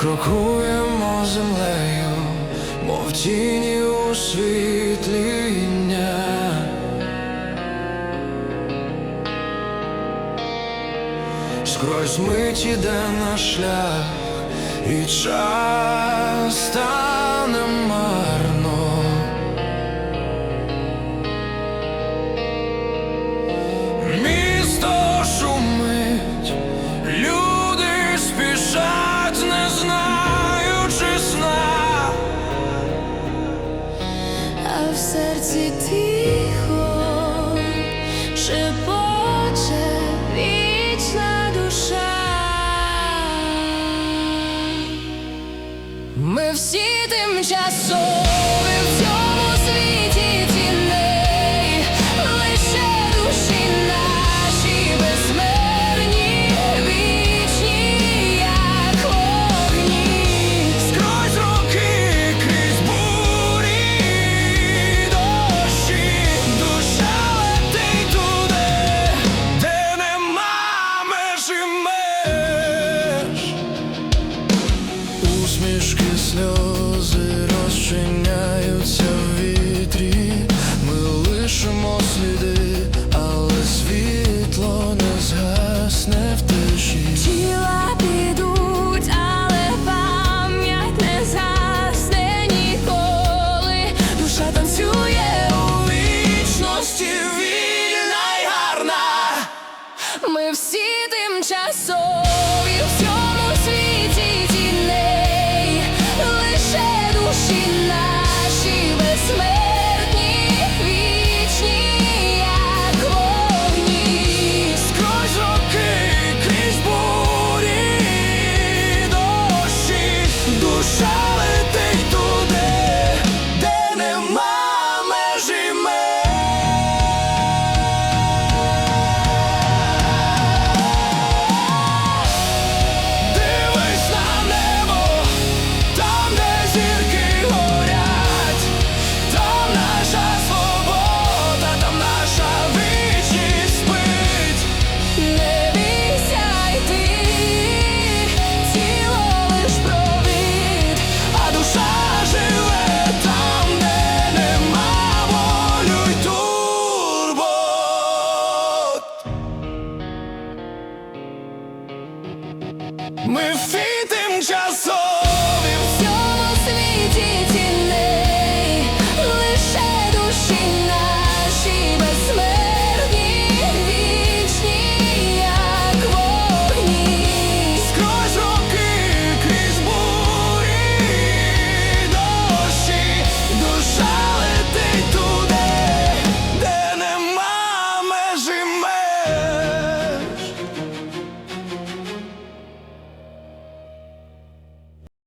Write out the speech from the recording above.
крокуємо землею, мов тіні у світлі дня. Скрозь мить іде наш шлях, і час та марно. Серці тихо шепоче вічна душа. Ми всі тим в Ми всі